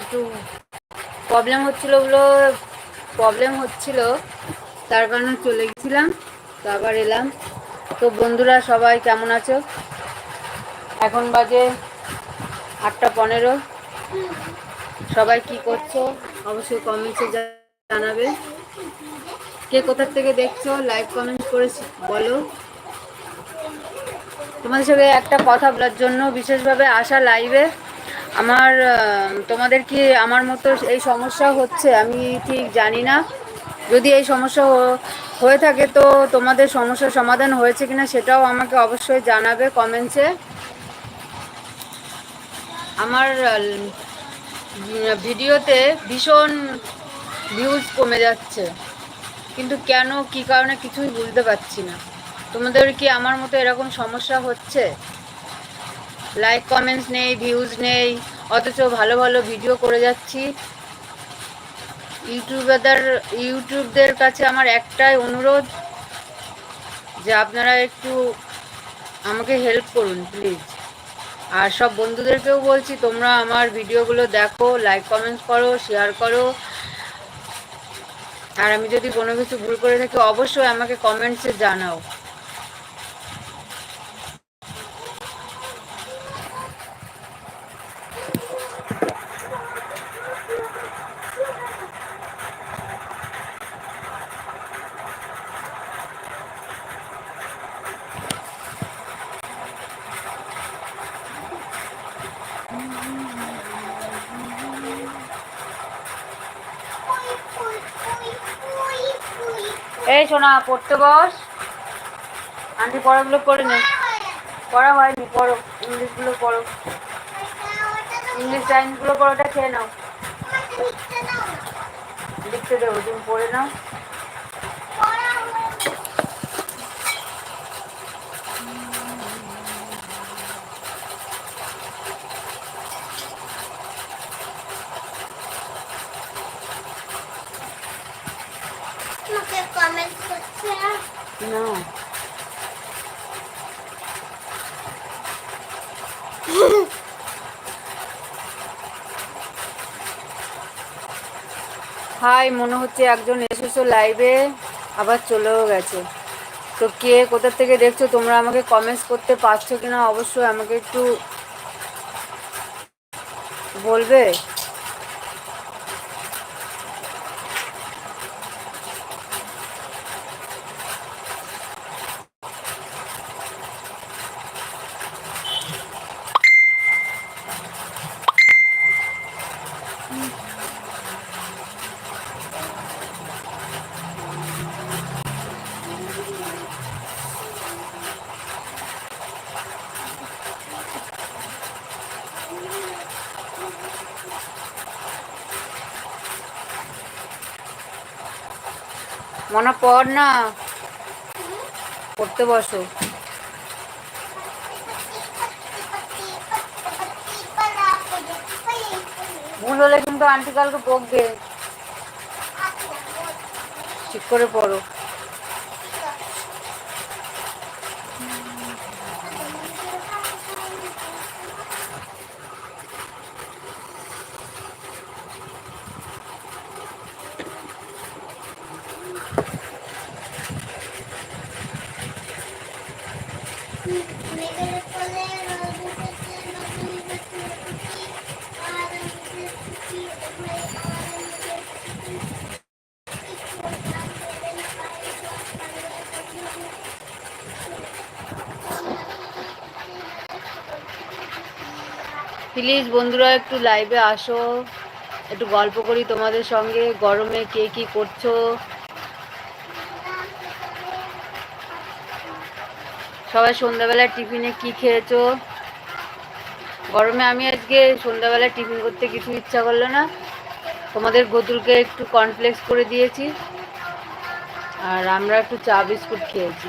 একটু প্রবলেম হচ্ছিল ওগুলো প্রবলেম হচ্ছিল। তার কারণে চলে গেছিলাম, তো আবার এলাম। তো বন্ধুরা সবাই কেমন আছো? এখন বাজে আটটা পনেরো। সবাই কি করছ? অবশ্যই কমেন্টসে জানাবে। কে কোথার থেকে দেখছ? লাইভ কমেন্ট করে বলো। তোমাদের সাথে একটা কথা বলার জন্য বিশেষভাবে আসা লাইভে আমার তোমাদের কি আমার মতো এই সমস্যা হচ্ছে? আমি ঠিক জানি না। যদি এই সমস্যা হয়ে থাকে তো তোমাদের সমস্যার সমাধান হয়েছে কিনা সেটাও আমাকে অবশ্যই জানাবে কমেন্টসে। আমার ভিডিওতে ভীষণ ভিউজ কমে যাচ্ছে। কিন্তু কেন, কি কারণে কিছুই বুঝতে পারছি না। তোমাদের কি আমার মতো এরকম সমস্যা হচ্ছে? লাইক কমেন্টস নেই ভিউজ নেই, অথচ ভালো ভালো ভিডিও করে যাচ্ছি। ইউটিউবারদের ইউটিউবদের কাছে আমার একটাই অনুরোধ, যে আপনারা একটু আমাকে হেল্প করুন প্লিজ আর সব বন্ধুদেরকেও বলছি, তোমরা আমার ভিডিওগুলো দেখো লাইক কমেন্টস করো শেয়ার করো। আর আমি যদি কোনো কিছু ভুল করে থাকি, অবশ্যই আমাকে কমেন্টসে জানাও। এই পড়তে বস। আন্টি, পড়াগুলো করে নে। পড়া হয়নি, পড়ো। ইংলিশগুলো পড়ো। ইংলিশ লাইনগুলো পড়োটা খেয়ে নাও। লিখতে দেবো, তুমি পড়ে নাও। No. হাই, মনে হচ্ছে একজন এসেছ লাইভে আবার চলেও গেছে। তো কে, কোথা থেকে দেখছ? তোমরা আমাকে কমেন্টস করতে পারছ কিনা? অবশ্যই আমাকে একটু বলবে। মনে পড় না। পড়তে বসো। ভুল হলে কিন্তু আন্টি কালকে বকবে। ঠিক করে পড়ো। প্লিজ বন্ধুরা, একটু লাইভে আসো। একটু গল্প করি তোমাদের সঙ্গে, গরমে কে কি করছ? সবাই সন্ধ্যাবেলায় টিফিনে কি খেয়েছো? গরমে আমি আজকে সন্ধ্যাবেলায় টিফিন করতে কিছু ইচ্ছা করল না। তোমাদের গতুলকে একটু কর্নফ্লেক্স করে দিয়েছি। আর আমরা একটু চা বিস্কুট খেয়েছি।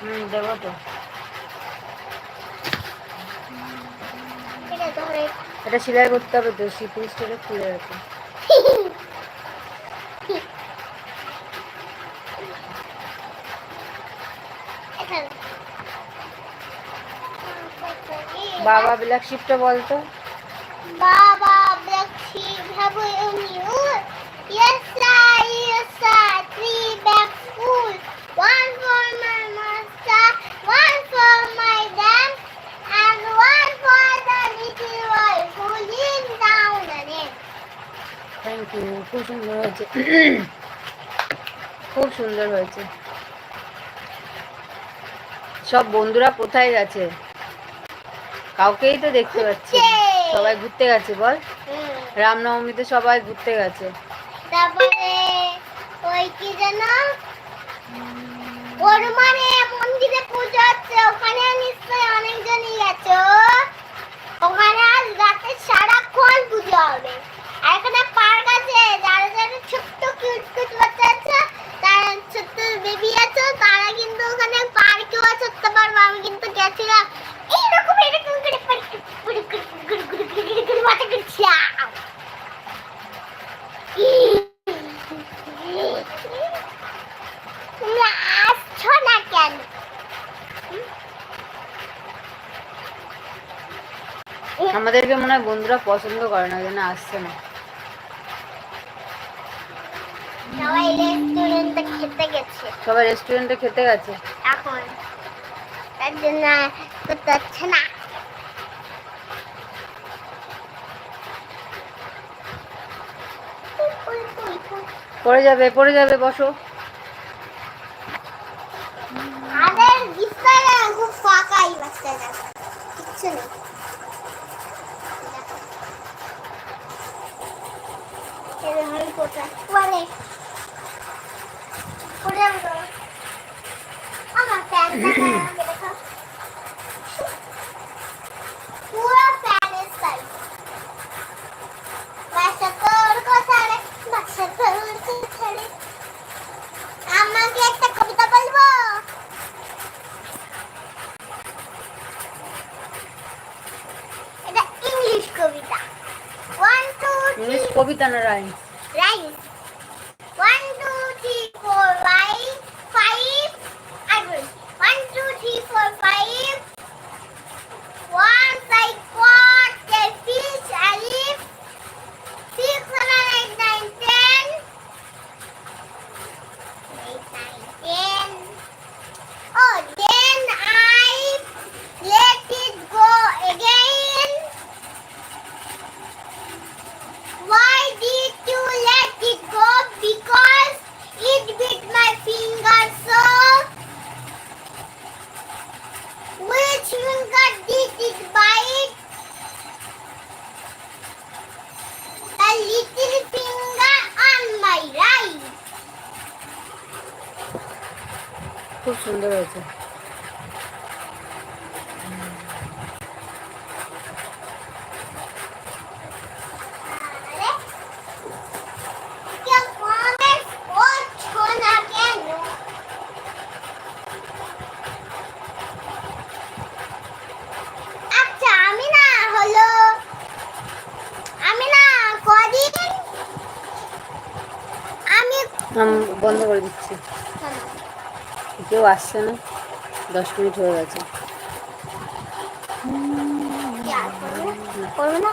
হুম দেবো তো। এটা সেলাই করতে হবে তো শিপিং স্টোরে খুলে রাখো। বাবা ব্ল্যাক শিপটা বলতো। Baba খুব সুন্দর হয়েছে। সব বন্ধুরা কোথায় গেছে? কাউকেই তো দেখতে পাচ্ছি সবাই ঘুরতে গেছে বল। রামনবমীতে সবাই ঘুরতে গেছে। তারপরে ওই কি মানে মন্দিরে পুজো হচ্ছে ওখানে নিশ্চয়ই অনেকজনই গেছে ওখানে আজ রাতে সারাক্ষণ পুজো হবে আর এখানে পার্ক আছে যারা যারা ছোট্ট কিউট কিউট বাচ্চা আছে তারা ছোট্ট বেবি আছে তারা কিন্তু ওখানে পার্কেও চড়তে পারবে আমি কিন্তু গেছিলাম এইরকম এরকম করে পার্ক করে করে করে করে করে করে করে মাথা করছিলাম তুমি আসছো না কেন আমাদেরকে মনে হয় বন্ধুরা পছন্দ করে না ওই জন্য আসছে না। সবাই রেস্টুরেন্টে খেতে গেছে। সবাই রেস্টুরেন্টে খেতে গেছে? এখন। তার জন্য করতে হচ্ছে না। পড়ে যাবে পড়ে যাবে বসো। বিস্তারে খুব ফাঁকাই বাচ্চারা। নেই। போட்டேன் কবিতা না রাইম রাইট কদিন আমি আমি বন্ধ করে দিচ্ছি। কেউ আসছে না। দশ মিনিট হয়ে গেছে। করবে না?